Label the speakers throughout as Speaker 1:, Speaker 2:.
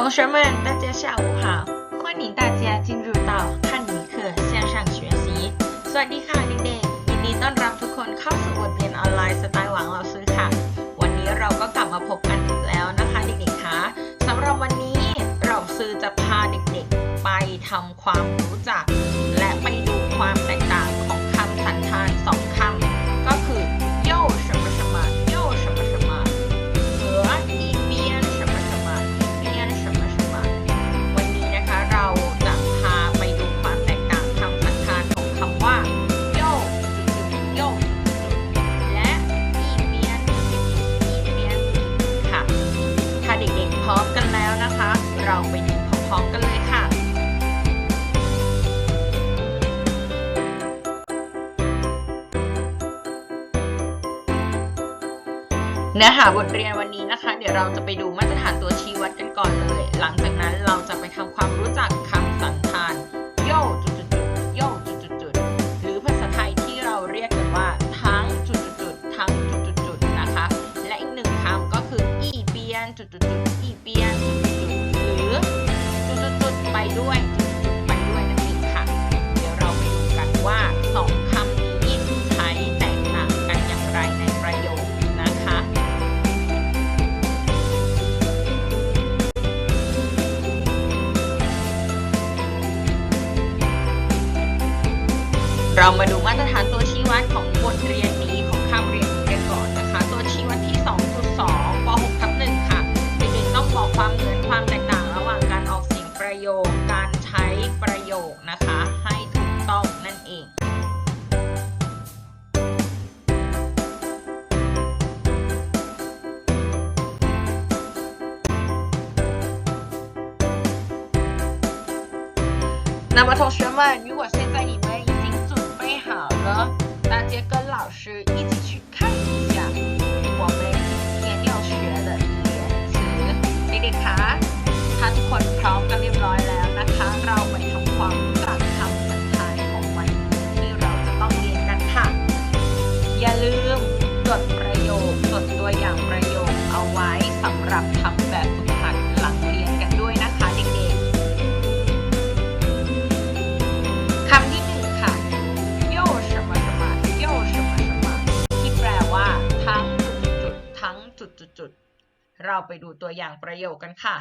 Speaker 1: 同学们，大家下午好！欢迎大家进入到汉语课线上学习。สวัสดีค่ะเด็กๆยินดีต้อนรับทุกคนเข้าสู่บทเรียนออนไลน์สไตล์หวังเราซื้อค่ะ วันนี้เราก็กลับมาพบกันอีกแล้วนะคะเด็กๆคะสำหรับวันนี้เราซื้อจะพาเด็กๆ ไปทำความรู้จัก และไปดูความแตกต่างของคำสันธานสองคำ บทเรียนวันนี้นะคะ เดี๋ยวเราจะไปดูมาตรฐานตัวชี้วัดกันก่อนเลย หลังจากนั้นเราจะไปทำความรู้จักค่ะ เรามาดูมาตรฐานตัวชี้วัดของบทเรียนนี้ของคาบเรียนนี้กันก่อนนะคะ ตัวชี้วัดที่ 2.2ป .6 ทับ1ค่ะ เด็กๆต้องบอกความเหมือนความแตกต่างระหว่างการออกเสียงประโยค การใช้ประโยคนะคะ ให้ถูกต้องนั่นเอง 那么同学们，如果现在你们已经准备好 呢？大家跟老师一起去看一下我们今天要学的一个词，丽丽卡，hard core problem。 ไปดูตัวอย่างประโยคกันค่ะ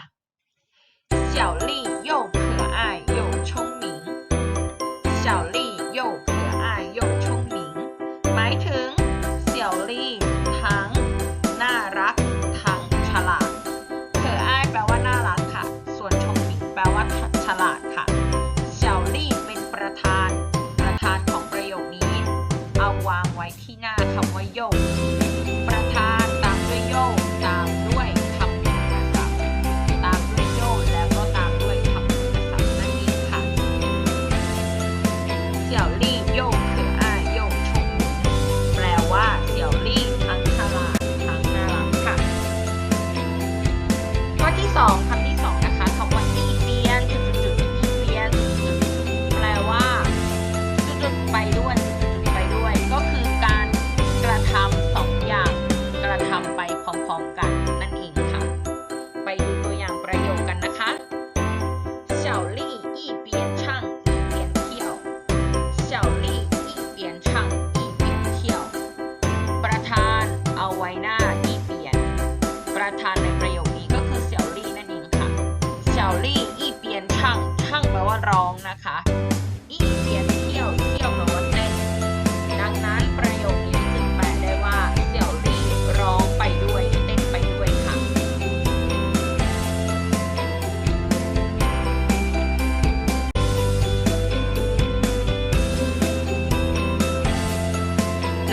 Speaker 1: 小丽又可爱又聪明小丽又可爱又聪明หมายถึงเสี่ยวลี่ทั้งน่ารักทั้งฉลาดเขออ้ายแปลว่าน่ารักค่ะ ส่วนชงหมิงแปลว่าฉลาดค่ะ เสี่ยวลี่เป็นประธาน ประธานของประโยคนี้ เอาวางไว้ที่หน้าคำว่าโยก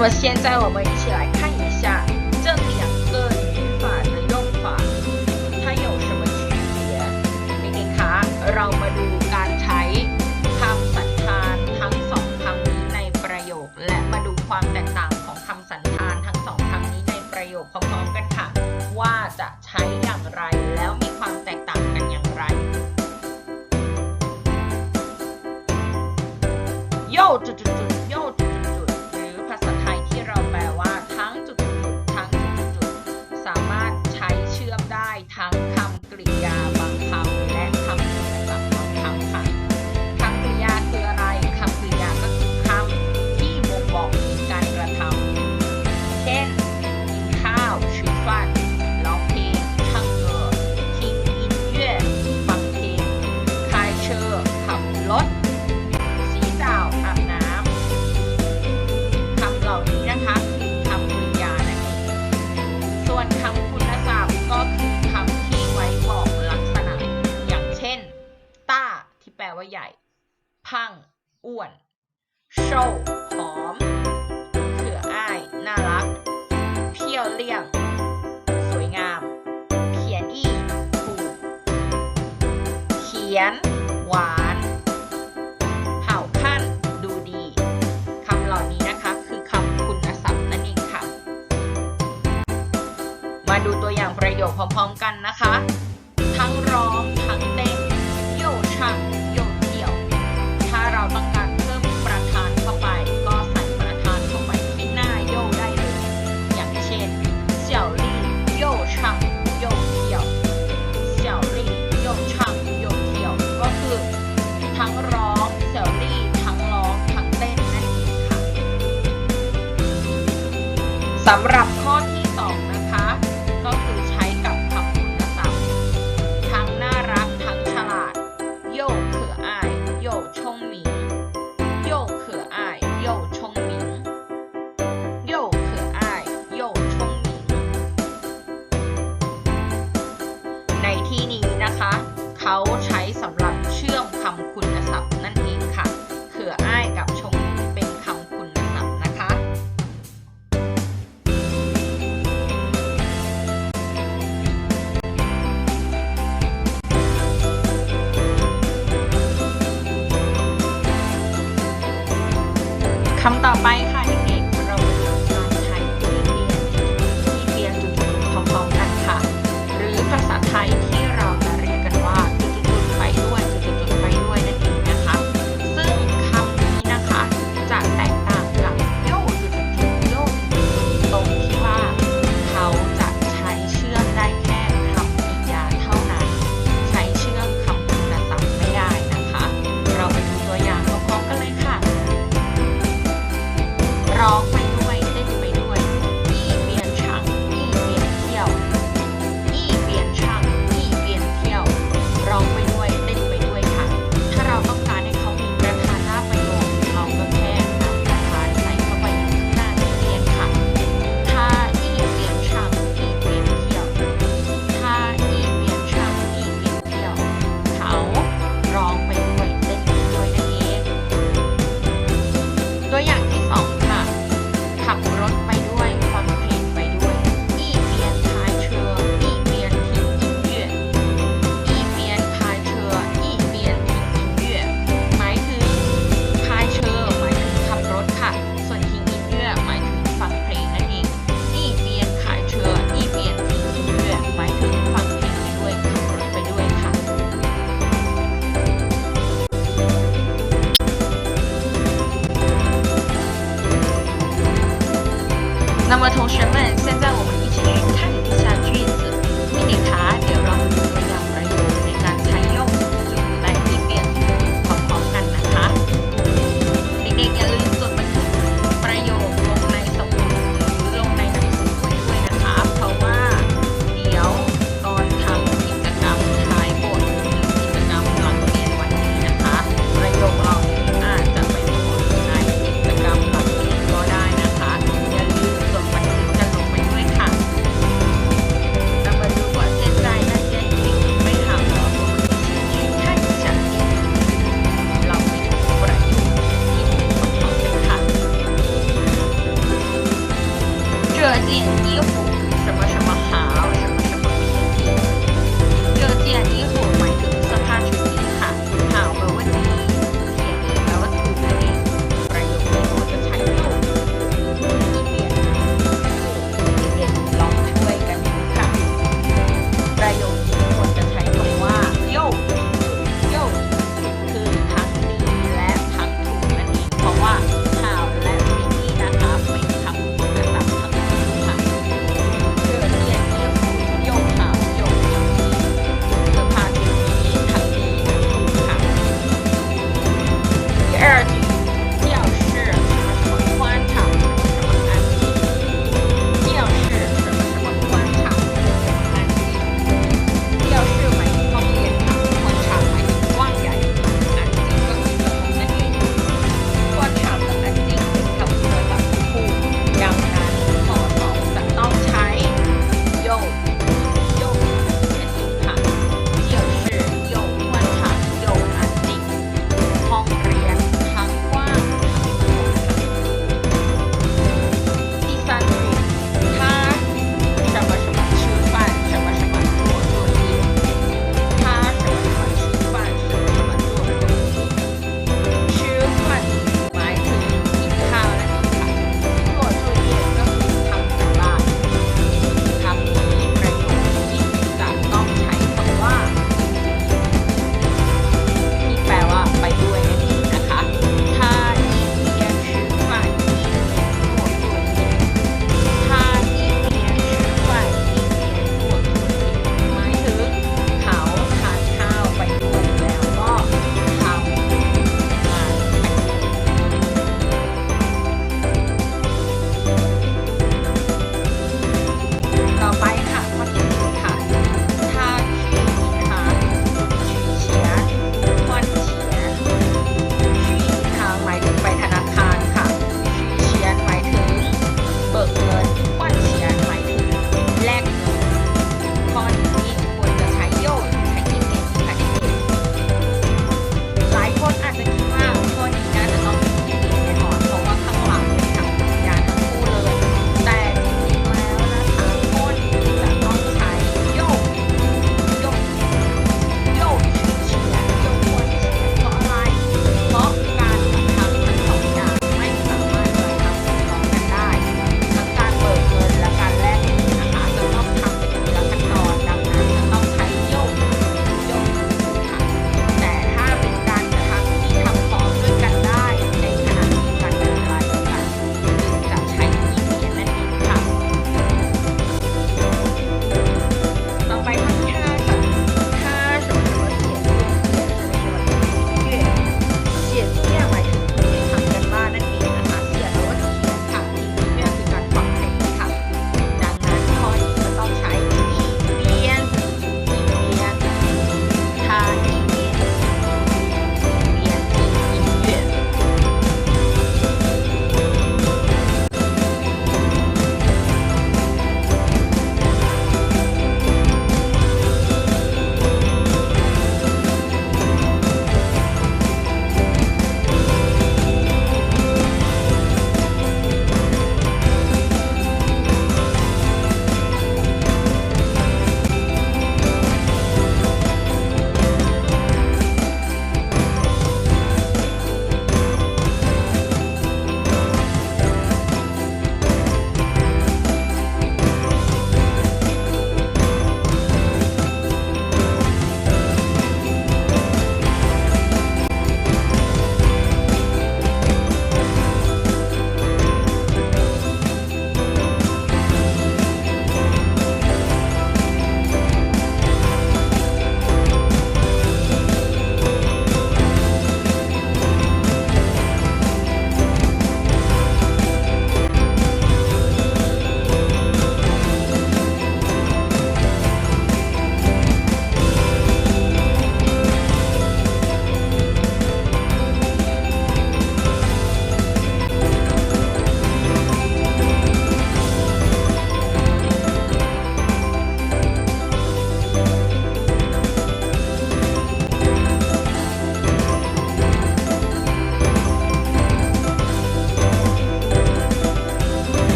Speaker 1: 么现在我们一起来看一下这两个语法的用法，它有什么区别？เด็กๆคะเรามาดูการใช้คำสันธานทั้งสองคำนี้ในประโยค และมาดูความแตกต่างของคำสันธานทั้งสองคำนี้ในประโยคพร้อมๆกันค่ะ ว่าจะใช้อย่างไรแล้วมีความแตกต่างกันอย่างไร โย ขียน หวาน เผาพันดูดีคำเหล่านี้นะคะคือคำคุณศัพท์นั่นเองค่ะ มาดูตัวอย่างประโยคพร้อมๆกันนะคะ สำหรับ คำต่อไป